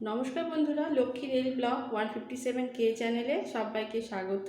নমস্কার বন্ধুরা, Lakshmi rail blog one fifty seven কে চ্যানেলে সবাইকে স্বাগত।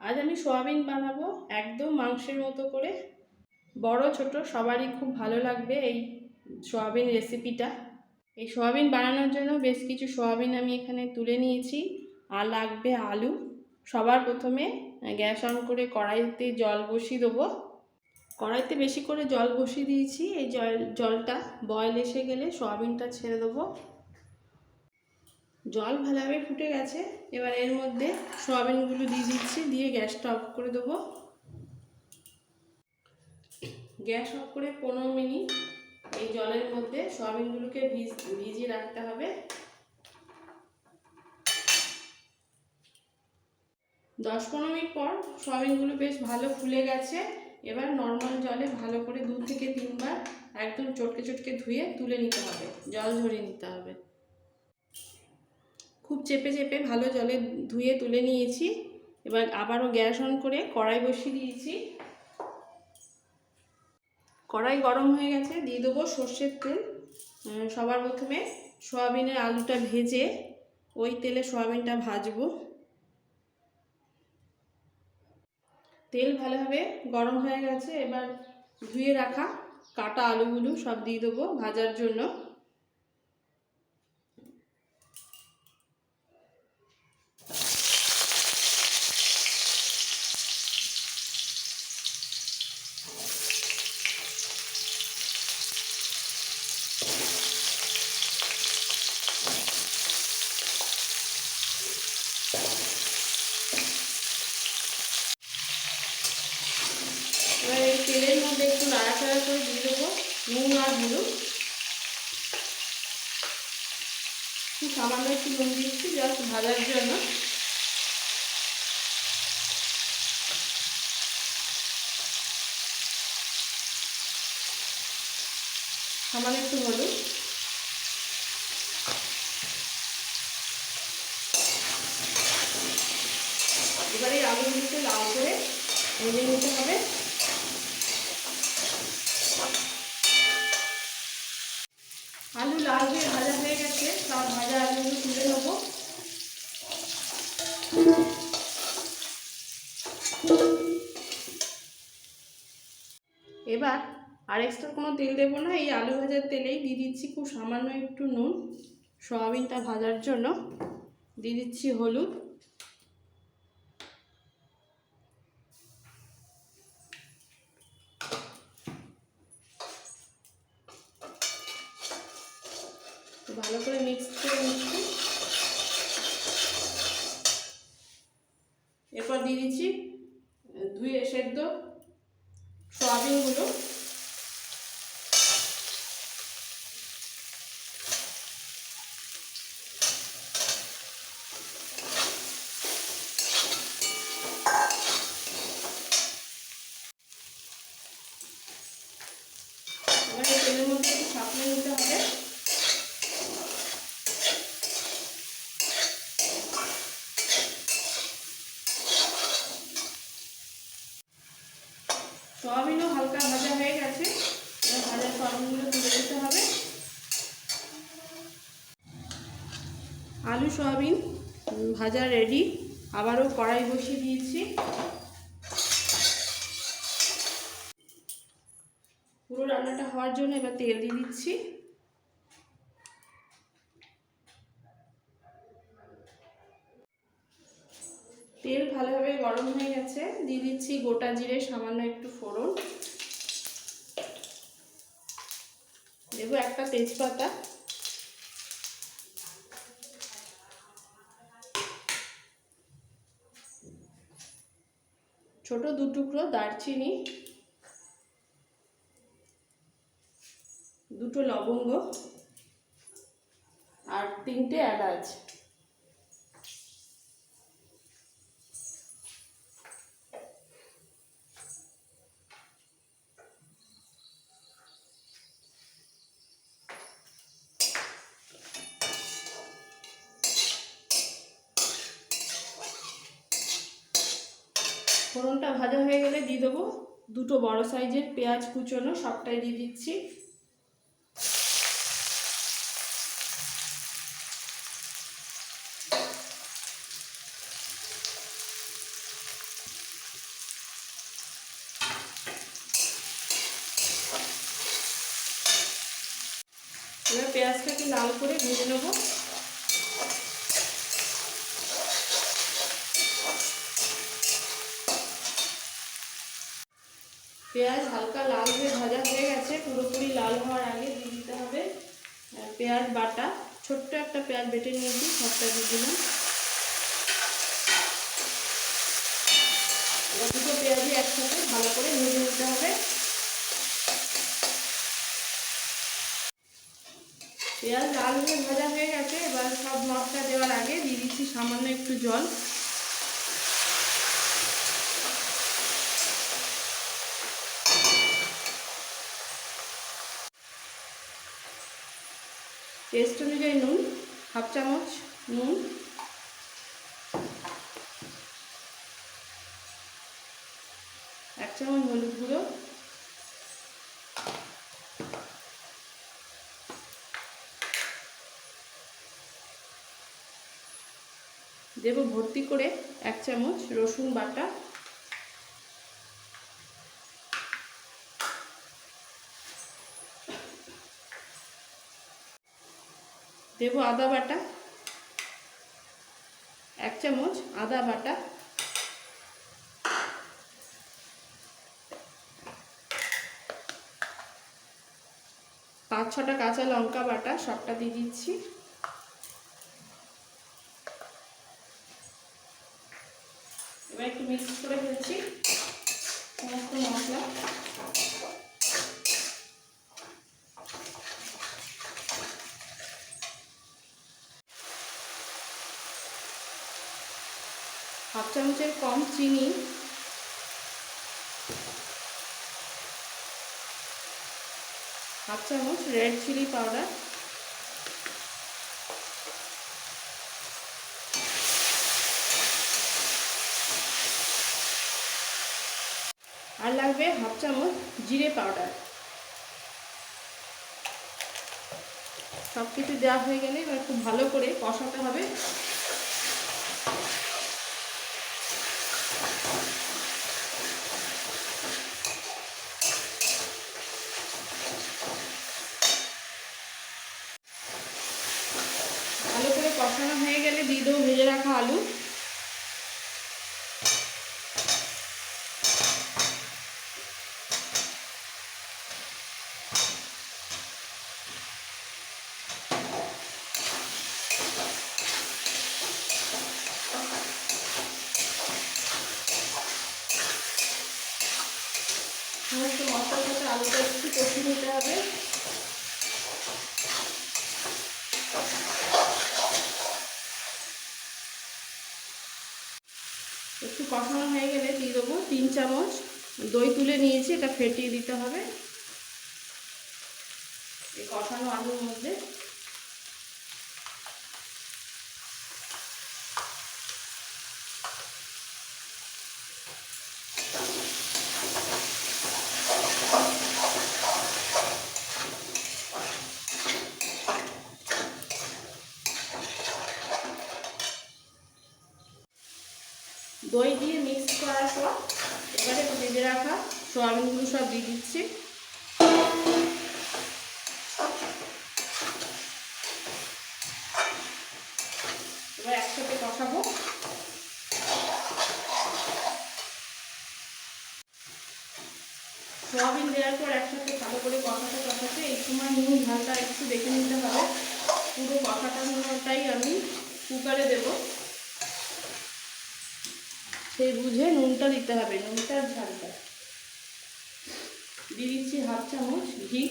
আজ আমি সোয়াবিন বানাবো, একদম মাংসের মতো করে। বড়, ছোট, সবারই খুব ভালো লাগবে এই সোয়াবিন রেসিপিটা। এই সোয়াবিন বানানোর জন্য বেশ কিছু সোয়াবিন আমি এখানে তুলে নিয়েছি। আর লাগবে আলু। সবার প্রথমে গ্যাস অন করে কড়াইতে জল বসিয়ে দেবো। কড়াইতে বেশি করে জল বসিয়ে দিয়েছি। এই জল, জলটা বয়েল এসে গেলে সোয়াবিনটা ছেড়ে দেবো। জল ভালোভাবে ফুটে গেছে। এবার এর মধ্যে সোয়াবিনগুলো দিয়ে দিচ্ছি, দিয়ে গ্যাসটা অফ করে দেবো। গ্যাস অফ করে পনেরো মিনিট এই জলের মধ্যে সোয়াবিনগুলোকে ভিজ, ভিজিয়ে রাখতে হবে। দশ পনেরো মিনিট পর সোয়াবিনগুলো বেশ ভালো ফুলে গেছে। এবার নর্মাল জলে ভালো করে দু থেকে তিনবার একদম চটকে চটকে ধুয়ে তুলে নিতে হবে। জল ঝরিয়ে নিতে হবে। খুব চেপে চেপে ভালো জলে ধুয়ে তুলে নিয়েছি। এবার আবারও গ্যাস অন করে কড়াই বসিয়ে দিয়েছি। কড়াই গরম হয়ে গেছে, দিয়ে দেবো সর্ষের তেল। সবার প্রথমে সয়াবিনের আলুটা ভেজে ওই তেলে সয়াবিনটা ভাজবো। তেল ভালোভাবে গরম হয়ে গেছে, এবার ধুয়ে রাখা কাটা আলুগুলো সব দিয়ে দেবো ভাজার জন্য এবার এই তেলের মধ্যে একটু নাড়াচাড়া করে দিয়ে দেবো নুন আর হলুদ সামান্য একটু নুন দিচ্ছি জাস্ট ভাজার জন্য। সামান্য একটু হলুদ। এবার আলুগুলোকে লাল করে ভেজে নিতে হবে আলু লাল ভাজা হয়ে গেছে সব ভাজা আলুগুলো তুলে নেব। এবার আর এক্সট্রা কোনো তেল দেবো না, এই আলু ভাজার তেলেই দিয়ে দিচ্ছি খুব সামান্য একটু নুন। সয়াবিনটা ভাজার জন্য দিয়ে দিচ্ছি হলুদ। দিয়ে দিচ্ছি ধুয়ে সেদ্ধ। সয়াবিনগুলো এবার এই তেলের মধ্যে একটু সাপলে নিতে হবে সয়াবিনও হালকা ভাজা হয়ে গেছে এবার ভাজা সয়াবিনগুলো তুলে দিতে হবে আলু সয়াবিন ভাজা রেডি আবারও কড়াই বসিয়ে দিয়েছি। পুরো রান্নাটা হওয়ার জন্য এবার তেল দিয়ে দিচ্ছি। তেল ভালোভাবে গরম হয়ে গেছে। দিয়ে দিচ্ছি গোটা জিরে, সামান্য একটু ফোড়ন। দেবো একটা তেজপাতা। ছোট দু টুকরো দারচিনি দুটো লবঙ্গ আর তিনটে এলাচ। ফোড়নটা ভাজা হয়ে গেলে দিয়ে দেবো দুটো বড় সাইজের পেঁয়াজ কুচোনো, সবটাই দিয়ে দিচ্ছি। এবার পেঁয়াজটাকে লাল করে ভেজে নেব। পেঁয়াজ হালকা লাল হয়ে ভাজা হয়ে গেছে, পুরোপুরি লাল হওয়ার আগে দিয়ে দিতে হবে পেঁয়াজ বাটা। ছোট্ট একটা পেঁয়াজ বেটে নিয়েছি, সবটা দিয়ে দিলাম। দুটো পেঁয়াজই একসাথে ভালো করে ভেজে নিতে হবে। পেঁয়াজ লাল হয়ে ভাজা হয়ে গেছে, এবার সব মশলা দেওয়ার আগে দিয়ে দিচ্ছি সামান্য একটু জল। টেস্ট অনুযায়ী নুন, হাফ চামচ নুন। এক চামচ হলুদ গুঁড়ো। দেব ভর্তি করে এক চামচ রসুন বাটা। দেব আদা বাটা, এক চামচ আদা বাটা, পাঁচ ছটা কাঁচা লঙ্কা বাটা, সবটা দিয়ে দিচ্ছি। এবার একটু মিক্স করে ফেলছি সমস্ত মশলা হাফ চামচের কম চিনি। হাফ চামচ রেড চিলি পাউডার। আর লাগবে হাফ চামচ জিরে পাউডার। সব কিছু দেওয়া হয়ে গেলে এবার খুব ভালো করে কষাতে হবে ভালো করে কষানো হয়ে গেলে দিয়ে দেবো ভেজে রাখা আলু। মশলার সাথে আলুটা একটু কষিয়ে নিতে হবে একটু কষানো হয়ে গেলে দিয়ে দেবো তিন চামচ দই তুলে নিয়েছি, এটা ফেটিয়ে দিতে হবে। এই কষানো আলুর মধ্যে দই দিয়ে মিক্স করার পর এবারে ভেজে রাখা সোয়াবিনগুলো সব দিয়ে দিচ্ছি। এবার একসাথে কষাবো। সোয়াবিন দেওয়ার পর একসাথে ভালো করে কষাতে কষাতে এই সময় নুন ঝালটা একটু দেখে নিতে হবে। পুরো কষাটাটাই আমি কুকারে দেবো। সেই বুঝে নুনটা দিতে হবে নুনটা ঝালটা। দিয়ে দিচ্ছি হাফ চামচ ঘি।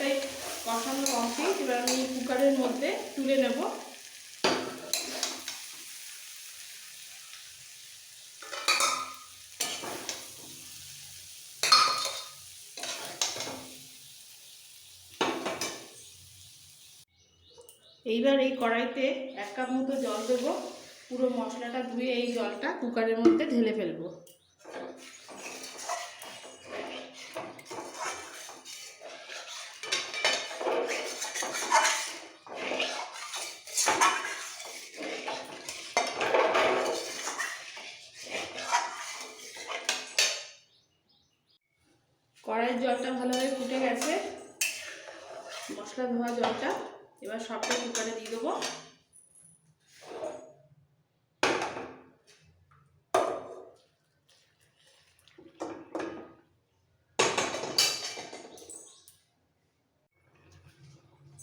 অনেকটাই কষানো কমপ্লিট এবার আমি কুকারের মধ্যে তুলে নেব। এইবার এই কড়াইতে এক কাপ মতো জল দেবো। পুরো মশলাটা ধুয়ে এই জলটা কুকারের মধ্যে ঢেলে ফেলব। কড়াইয়ের জলটা ভালোভাবে ফুটে গেছে। মশলা ধোয়া জলটা এবার সবটা কুকারে দিয়ে দেবো।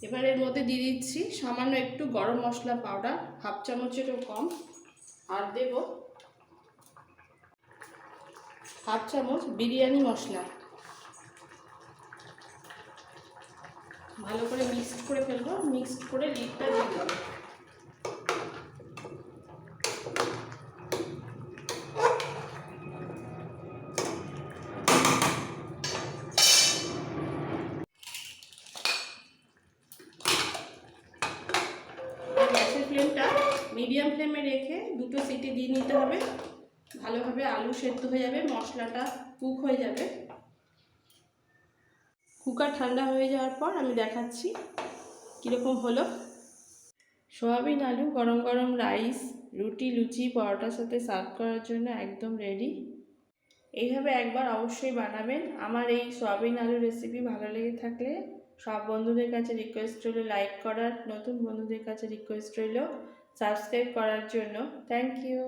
এবার এর মধ্যে দিয়ে দিচ্ছি সামান্য একটু গরম মশলা পাউডার, হাফ চামচেরও কম। আর দেব হাফ চামচ বিরিয়ানি মশলা। ভালো করে মিক্সড করে ফেলব, মিক্সড করে লিডটা দিয়ে দেবো। ফ্লেমটা মিডিয়াম ফ্লেমে রেখে দুটো সিটি দিয়ে নিতে হবে। ভালোভাবে আলু সেদ্ধ হয়ে যাবে, মশলাটা কুক হয়ে যাবে। কুকার ঠান্ডা হয়ে যাওয়ার পর আমি দেখাচ্ছি কীরকম হলো। সোয়াবিন আলু, গরম গরম রাইস, রুটি, লুচি, পরোটার সাথে সার্ভ করার জন্য একদম রেডি এইভাবে একবার অবশ্যই বানাবেন। আমার এই সোয়াবিন আলু রেসিপি ভালো লেগে থাকলে সব বন্ধুদের কাছে রিকোয়েস্ট রইল লাইক করার। নতুন বন্ধুদের কাছে রিকোয়েস্ট রইল সাবস্ক্রাইব করার জন্য। Thank you